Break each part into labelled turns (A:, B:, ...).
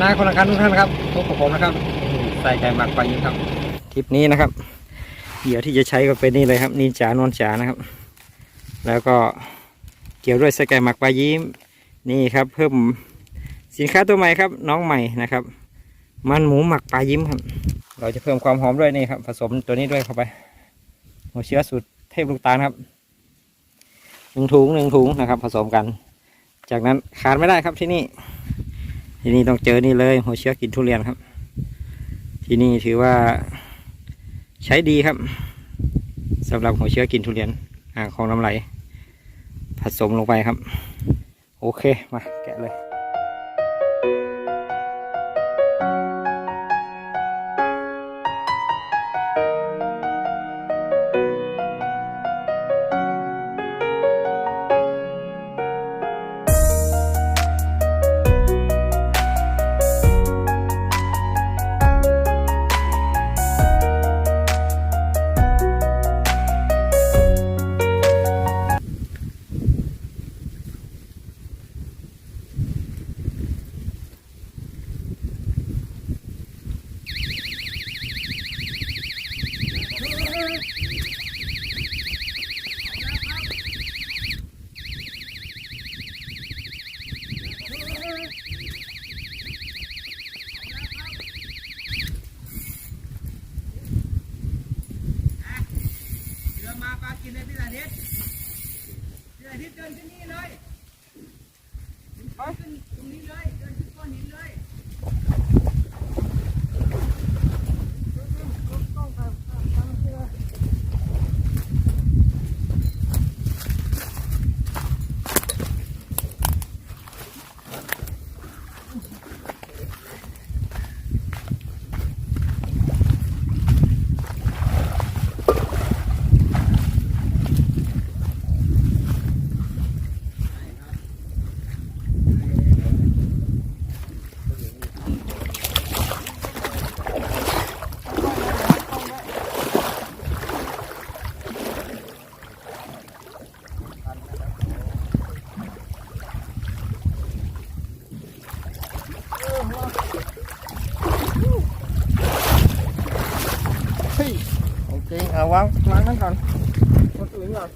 A: นานาคนละคันทุกท่านครับพบกับผมนะครับใส่ไก่หมักปลายิงครับคลิปนี้นะครับ เหยื่อที่จะใช้ก็เป็นนี่เลยครับนินจานวลจานะครับ แล้วก็เกี่ยวด้วยส่ไก่หมักปลายิ้มนี่ครับ เพิ่มสินค้าตัวใหม่ครับ น้องใหม่นะครับ มันหมูหมักปลายิ้มครับ เราจะเพิ่มความหอมด้วยนี่ครับ ผสมตัวนี้ด้วยเข้าไปหัวเชื้อสูตรเทพลูกตาลครับหนึ่งถุงหนึ่งถุงนะครับ ผสมกัน จากนั้นขาดไม่ได้ครับที่นี่ ที่นี่ต้องเจอนี่เลยหัวเชื้อกินทุเรียนครับ ที่นี่ถือว่าใช้ดีครับสำหรับหัวเชื้อกินทุเรียนอ่างของน้ำไหล ผสมลงไปครับ โอเคมาแกะเลย
B: กินเลยพี่สาธิตพี่สาธิตเดินขึ้นนี่เลยขึ้นตรงนี้เลยเดินขึ้นก้อนหินเลย
A: เฮ้ยโอเคเอาวางวาง นั่นก่อนคนอื่นก่อน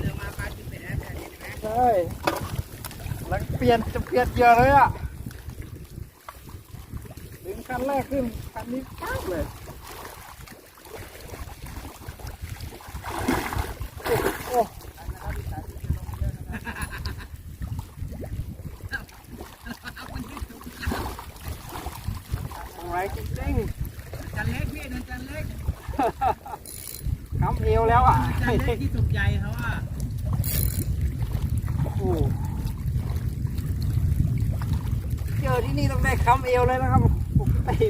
B: เรือมาปลากินไปแล้วเห็นไหม
A: ใช่แล้วเปลี่ยนจะเปลี่ยนเยื่อเลยอะ ดึงคันแรกขึ้น คันนี้ปั๊บเลย อะไรจริง
B: จันเล็กพี่เดินจันเล็ก
A: ๆคำเอวแล้วอะ
B: จันเล็กที่ถูกใจเขาอะ
A: โอ้โหเจอที่นี่ต้องได้คำเอวเลยนะครับปกติ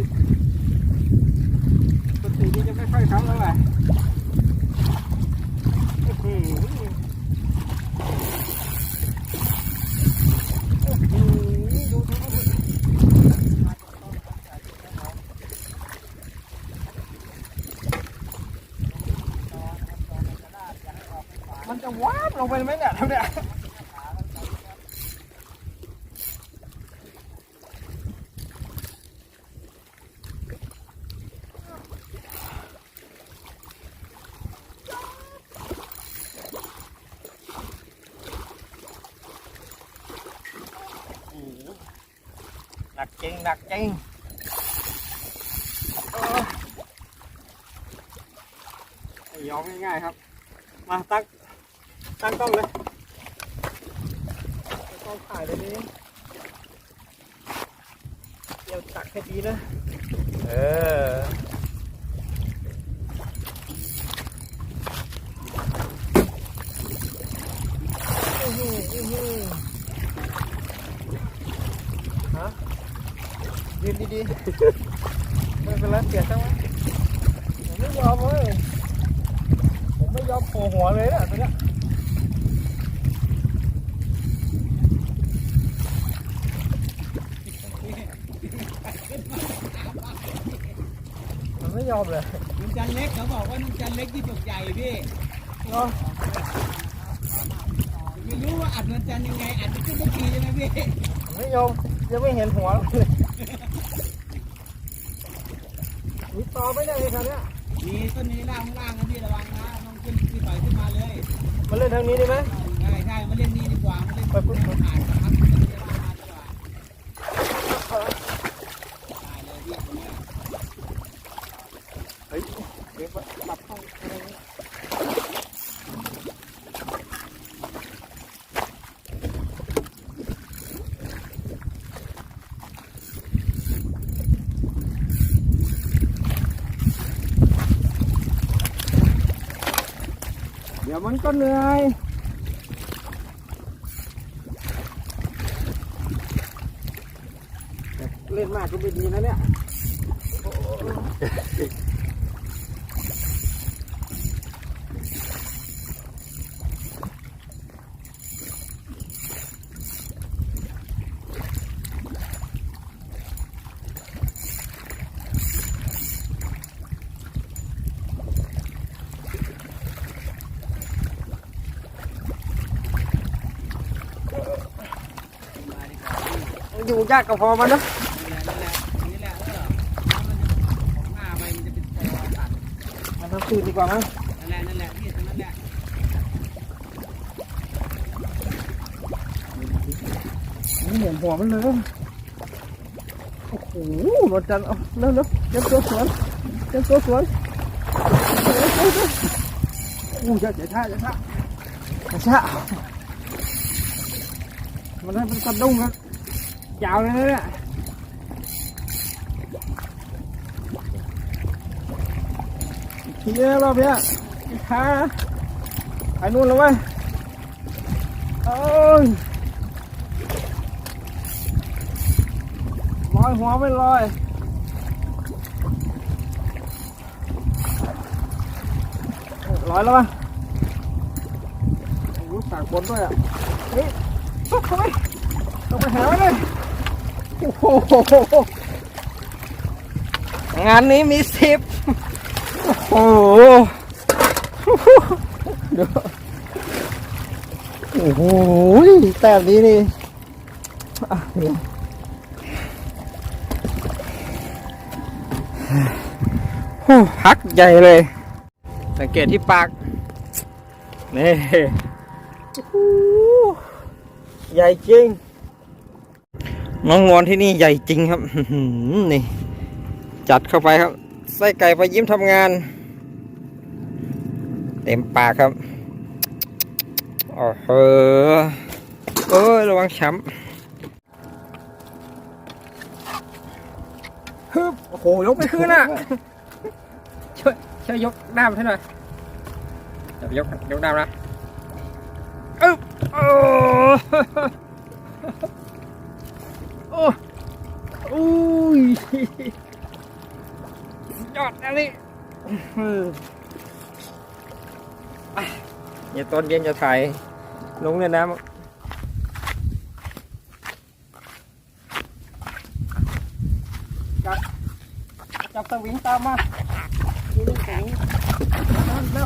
A: ปกตินี่จะไม่ค่อยคำเท่าไหร่อื้อหืออื้อหือดูดูดูมันจะว้าบลงไปไหมเนี่ยทำเนี่ย โจริงหนักจริงยอมง่ายๆครับ มาตั้งตั้งกล้องเลยตั้งกล้องถ่ายเลยนี้เดี๋ยวตักให้ดีนะ เออหืออื้อหือฮะยืนดีๆ ไม่เป็นไรเปลี่ยนจังวะผมไม่ยอมเว้ยผมไม่ยอมโผล่หัวเลยนะตัวเนี้มันไม่ยอมเลย
B: นุ่จันเล็กเขาบอกว่านุ่จันเล็กที่ตกใหญ่พี่
A: เนาะ
B: ไม่รู้ว่าอัดนุ่จันยังไงอัดไม่ขึ้นทุกทีใช่ไหมพี่
A: มันไม่ยอมยังไม่เห็นหัวเลย มีต่อไหมเนี่ยไอ้คันเนี้ย
B: มีต้นนี้ล่างล่างนะพี่ระวังนะต้องขึ้นพี่ปล่อยขึ้นมาเลย
A: มาเล่นทางนี้ได้ไหม
B: ใช่ใช่มาเล่นนี่ดีกว่ามาเล่นมาอ่านนะครับต้นนี้ล่างมาดีกว่าตายเลยพี่คนเนี้ย
A: เฮ้ยเดี๋ยวหลับห้องอะไรเนี่ยเดี๋ยว มันก็เหนื่อยเล่นมากก็ไม่ดีนะเนี่ย อยู่ยากก็พอมันนะ
B: เออน้ำมันจะของหน้า
A: คืนดีกว่ามั้ง
B: นั่นแหละนั่นแหละพี่ตรงนั้นแหละ
A: ไม่เห็นหัวมันเลยโอ้โหรถจันเอาเร็วเร็วเตรียมตัวสวนเตรียมตัวสวนอู้ยเจ๋ท่าเจ๋ท่าเจ๋ท่ามันได้เป็นสะดุ้งครับ ยาวเลยนะเนี่ยทีนี้รอบเนี้ยขาไปนู่นแล้วเว้ยเอ้ยลอยหัวไม่ลอยลอยแล้วป่ะโอ้สากบนด้วยอะเฮ้ยต้องไปต้องไปหาเลย งานนี้มีสิบโอ้โหดูโอ้โหแต้มนี้นี่โอ้พักใหญ่เลย สังเกตที่ปาก นี่ใหญ่จริง น้องงอนที่นี่ใหญ่จริงครับอื้อหือนี่ จัดเข้าไปครับ ไส้ไก่ไปยิ้มทำงาน เต็มปากครับโอ้โหเอ้ยระวังช้ำฮึบโอ้โห ยกไม่ขึ้นอะ ช่วยช่วยยกด้ามให้หน่อยเดี๋ยวยกยกด้ามนะอึ๊บโอ้ โอ้อุ้ยยอดอันนี้เดี๋ยวตอนเย็นจะถ่ายลงในน้ำจับจับสวิงตามมาดูนี่แข็งนั่นแล้ว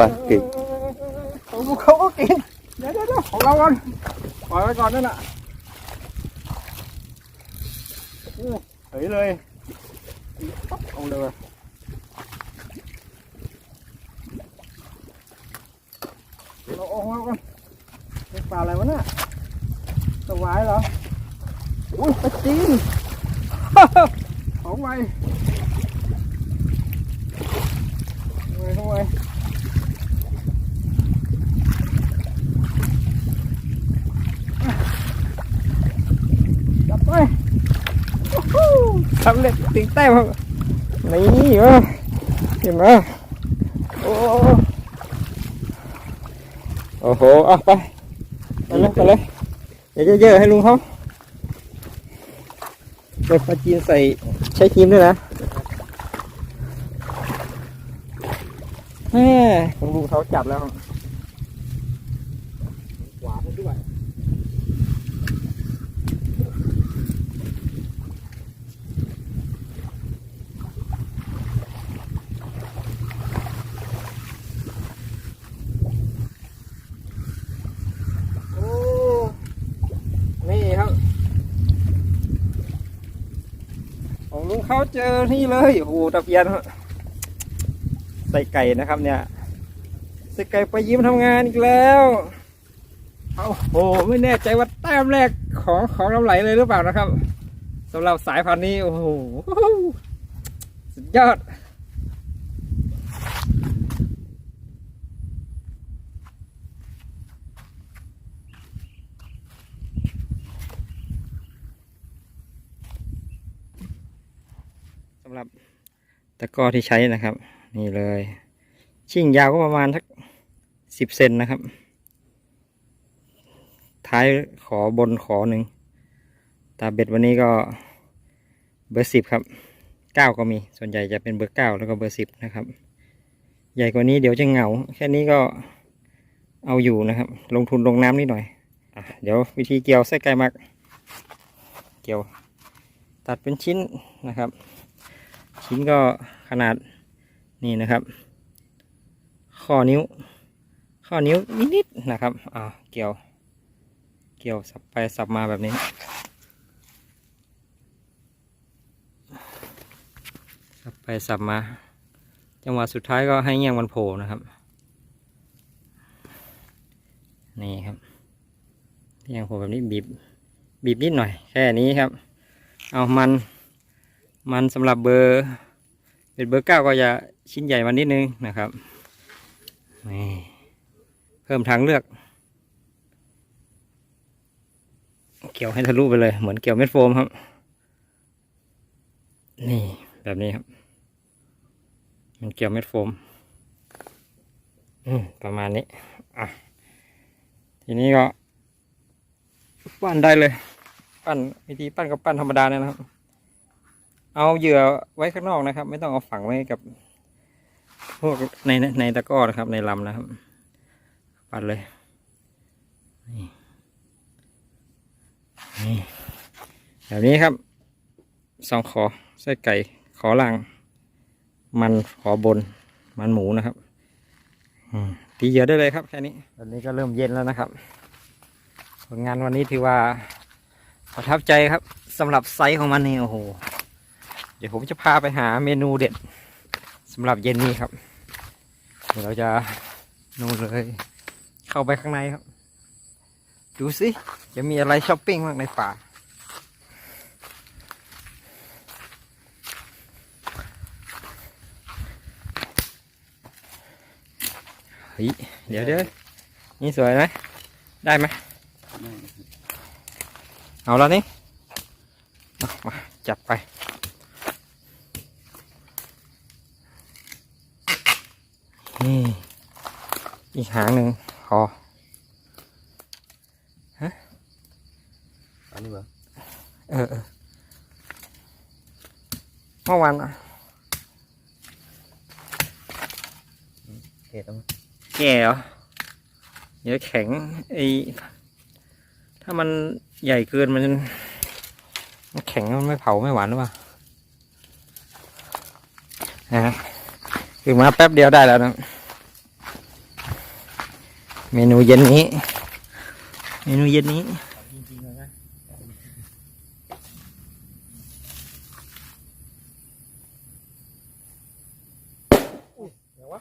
A: อ้ปลาเก่งของเขาก็กินเดี๋ยวเดี๋ยวเดี๋ยวของเราก่อนปล่อยไว้ก่อนนั่นแหละโอ้เฮ้ยเลยปั๊บเอาเลยเดี๋ยวเราเอาของเราก่อนเป็นปลาอะไรวะเนี่ยสวายเหรออุ้ยปลาจีนของใหม่ทำไมทำไมจับไปโอ้โหสำเร็จติงแต้มครับนี่เหรอเห็นไหมโอ้โอ้โหเอาไปไปเลยไปเลยเดี๋ยวเยอะๆให้ลุงเขาเดี๋ยวปลาจีนใส่ใช้ครีมด้วยนะแม่ของลุงเขาจับแล้วานด้วย โอ้ นี่ครับ ของลุง เขาเจอนี่เลยโอ้โหตะเพียนใส่ไก่นะครับเนี่ยใส่ไก่ไปยิ้มทำงานอีกแล้วเอาโอ้โหไม่แน่ใจว่าแต้มแรกของของน้ำไหลเลยหรือเปล่านะครับสำหรับสายพันธุ์นี้โอ้โหสุดยอดำหรับตะกร้อที่ใช้นะครับ นี่เลย ชิ่งยาวก็ประมาณสักสิบเซนนะครับ ท้ายขอบนขอหนึ่งตาเบ็ดวันนี้ก็เบอร์สิบครับเก้าก็มีส่วนใหญ่จะเป็นเบอร์เก้าแล้วก็เบอร์สิบนะครับ ใหญ่กว่านี้เดี๋ยวจะเหงา แค่นี้ก็เอาอยู่นะครับ ลงทุนลงน้ำนิดหน่อยอเดี๋ยววิธีเกี่ยวไส้ไก่มัก เกี่ยว ตัดเป็นชิ้นนะครับ ชิ้นก็ขนาดนี่นะครับ ข้อนิ้ว ข้อนิ้วนิดๆนะครับอ่าเกี่ยว เกี่ยวสับไปสับมาแบบนี้ สับไปสับมา จังหวะสุดท้ายก็ให้เงี้ยงมันโผล่นะครับ นี่ครับเงี้ยงโผล่แบบนี้บีบบีบนิดหน่อย แค่นี้ครับ เอามัน มันสำหรับเบอร์เป็นเบอร์เก้าก็จะชิ้นใหญ่มานิดนึงนะครับนี่เพิ่มทางเลือก เกี่ยวให้ทะลุไปเลย เหมือนเกี่ยวเม็ดโฟมครับ นี่แบบนี้ครับ มันเกี่ยวเม็ดโฟมอืมประมาณนี้อะทีนี้ก็ ปั้นได้เลย ปั้นวิธีปั้นก็ปั้นธรรมดาเนี่ยนะครับ เอาเหยื่อไว้ข้างนอกนะครับ ไม่ต้องเอาฝังไว้กับ พวกในในตะกร้อนะครับ ในลำนะครับ ปั้นเลยนี่นี่แบบนี้ครับสองขอไส้ไก่ขอล่าง มันขอบน มันหมูนะครับตีเหยื่อได้เลยครับแค่นี้ตอนนี้ก็เริ่มเย็นแล้วนะครับ ผลงานวันนี้ถือว่าประทับใจครับสำหรับไซส์ของมันนี่โอ้โห เดี๋ยวผมจะพาไปหาเมนูเด็ดสำหรับเย็นนี้ครับ เดี๋ยวเราจะนู่นเลย เข้าไปข้างในครับ ดูสิ จะมีอะไรช้อปปิ้งบ้างในป่า เฮ้ย เดี๋ยวเดี๋ยวนี่สวยไหมได้ไหมเอาแล้วนี่ มามาจัดไป นี่ อีกหางหนึ่งพอ
B: อันนี้เหรอ
A: เออเออเมื่อวานอะ
B: เห็ดเอา
A: แก่เหรอเดี๋ยวแข็งไอถ้ามันใหญ่เกินมันมันแข็งมันไม่เผาไม่หวานหรือเปล่านะ คือมาแป๊บเดียวได้แล้วนะ เมนูเย็นนี้ เมนูเย็นนี้
B: จริงๆเลยนะ
A: เดี๋ยววะ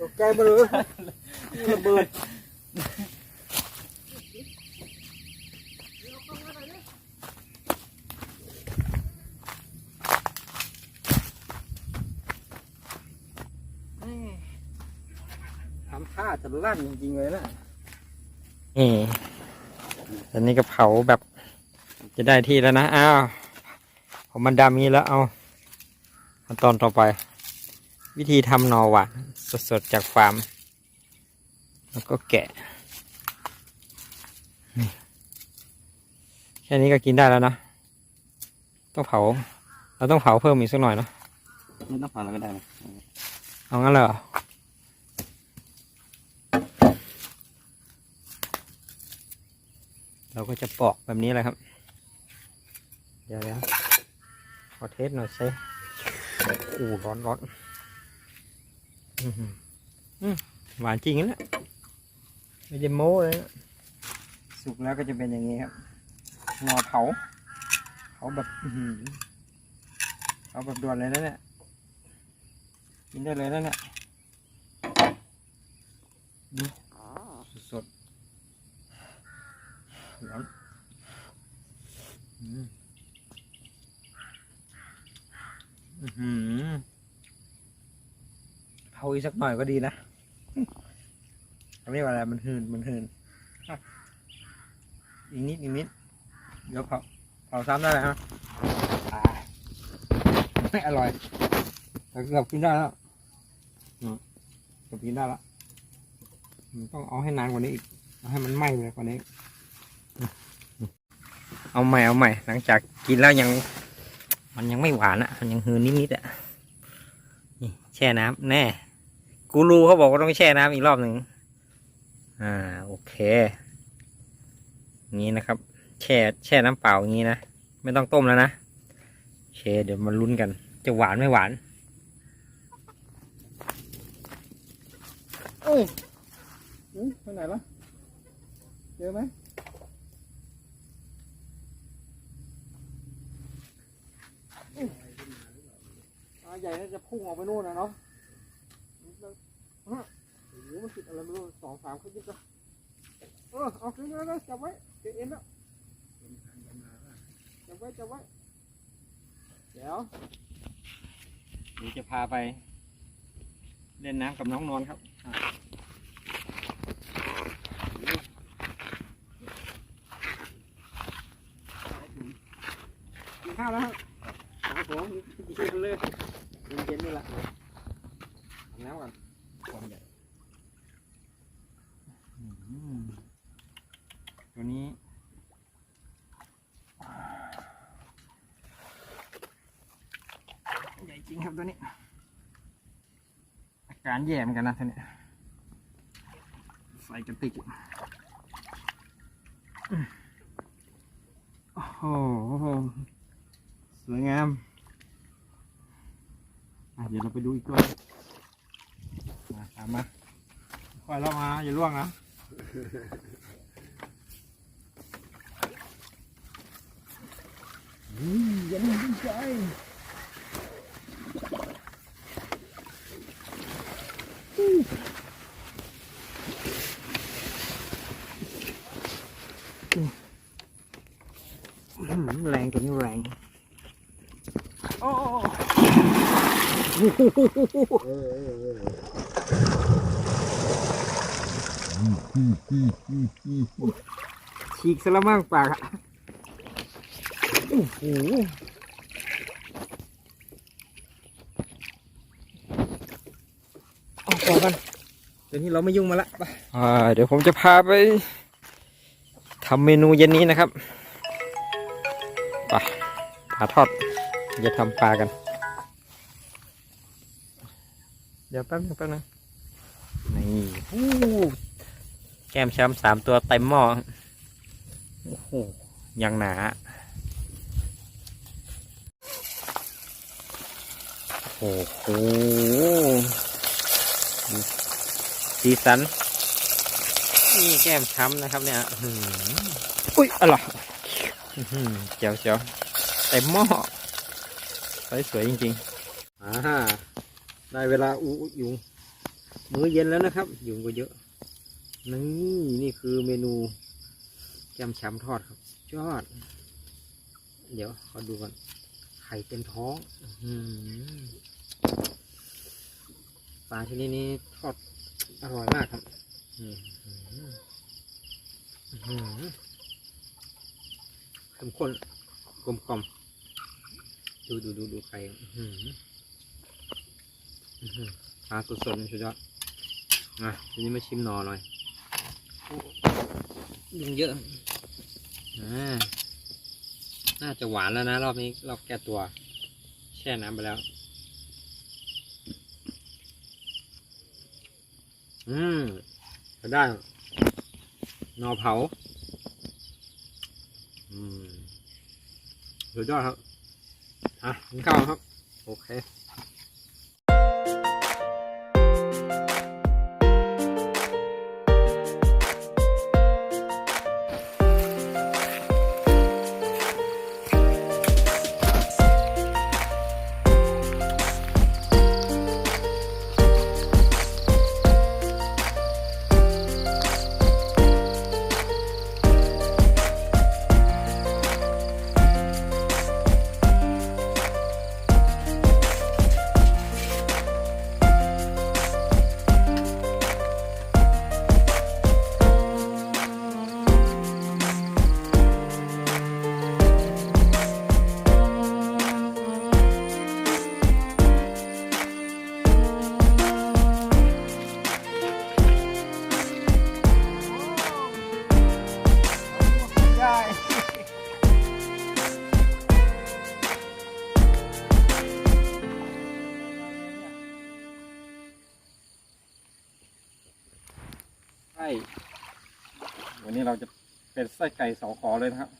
A: ตกใจมาเลยระเบิดทำท่าจะ ลั่นจริงๆเลยนะนี่ตอนนี้ก็เผาแบบจะได้ที่แล้วนะ อ้าวพอมันดำนี้แล้วเอาขั้นตอนต่อไป วิธีทำหนอหวานสดๆจากฟาร์ม แล้วก็แกะนี่แค่นี้ก็กินได้แล้วนะ ต้องเผา เราต้องเผาเพิ่มอีกสักหน่อยเนาะ
B: ไม่ต้องผ่านแล้วก็ได้นะ
A: เอางั้นเลยเหรอ เราก็จะปอกแบบนี้เลยครับ เดี๋ยวเดี๋ยวขอเทสหน่อยสิโอ้ร้อนร้อนอือหืออืมหวานจริงนะไม่ได้โม้เลยนะสุกแล้วก็จะเป็นอย่างนี้ครับงอเผาเผาแบบอื้อหือเผาแบบด่วนเลยนะเนี่ยกินได้เลยนะเนี่ยดูสดๆ ร้อนอืมอื้อหือเผาอีกสักหน่อยก็ดีนะเรียกว่าอะไรมันหืนมันหืนอีกนิดอีกนิด เดี๋ยวเผาเผาซ้ำได้เลยฮะไม่อร่อยแต่เกือบกินได้แล้วจะกินได้และมันต้องเอาให้นานกว่านี้อีก เอาให้มันไหม้เลยกว่านี้ เอาใหม่เอาใหม่ หลังจากกินแล้วยัง มันยังไม่หวานอะ มันยังหืนนิดๆอะนี่แช่น้ำแน่ กูรูเขาบอกว่าต้องแช่น้ำอีกรอบหนึ่งอ่า โอเคงี้นะครับ แช่แช่น้ำเปล่าอย่างนี้นะ ไม่ต้องต้มแล้วนะโอเค เดี๋ยวมาลุ้นกัน จะหวานไม่หวานเอ้ยเฮ้ยไปไหนละเจอไหมอุ๊ยปลา ใหญ่น่าจะพุ่งออกไปนู่นนะเนาะฮะโอ้โหมันติดอะไรไม่รู้สองสามขึ้นยึดก็เออเอาขึ้นแล้วจับไว้เกเอ็นแล้วจับไว้จับไว้เดี๋ยวเดี๋ยวจะพาไป เล่นน้ำกับน้องนอนครับ กินข้าวแล้วครับครับผมกินเลยเย็นๆนี่แหละอาบน้ำก่อนความใหญ่อืมตัวนี้ ใหญ่จริง ครับตัวนี้ อาการแย่เหมือนกันนะท่านเนี่ยใส่กระติกอืมโอ้โหสวยงามอะเดี๋ยวเราไปดูอีกตัวหนึ่งมาตามมาค่อยเรามาอย่าล่วงนะอืมอยังดีใจอื้อหือ แรงตัวนี้แรงโอ้ฉีกสละมั่งปากอะโอ้โห่อกันเดี๋ยวนี้เราไม่ยุ่งมาละไปเดี๋ยวผมจะพาไปทำเมนูเย็นนี้นะครับปลาปลาทอดจะทำปลากัน เดี๋ยวแป๊บนึงแป๊บนึงนี่แก้มช้ำสามตัวเต็มหม้อโอ้โหยังหนาโอ้โห สีสัน นี่แก้มช้ำนะครับเนี่ยอื้อหืออุ้ยอะไรอื้อหือเจียวเจียวเต็มหม้อสวยสวยจริงๆอ่าได้เวลาอูยุงมื้อเย็นแล้วนะครับ ยุงก็เยอะ นี่นี่คือเมนูแก้มช้ำทอดครับยอด เดี๋ยวขอดูก่อนไข่เต็มท้องอื้อหือปลาชนิดนี้ทอด อร่อยมากครับอื้อหืออื้อหือเข้มข้นกลมกล่อมดูดูดูดูไข่อื้อหืออื้อหือปลาสดๆนี่สุดยอดอะทีนี้มาชิมหนอหน่อยโอ้ยุงเยอะอ่าน่าจะหวานแล้วนะ รอบนี้รอบแก้ตัว แช่น้ำไปแล้ว อืมก็ได้หนอเผา อืมสุดยอดครับ อะกินข้าวครับ โอเค ไส้ไก่สองขอเลยนะครับ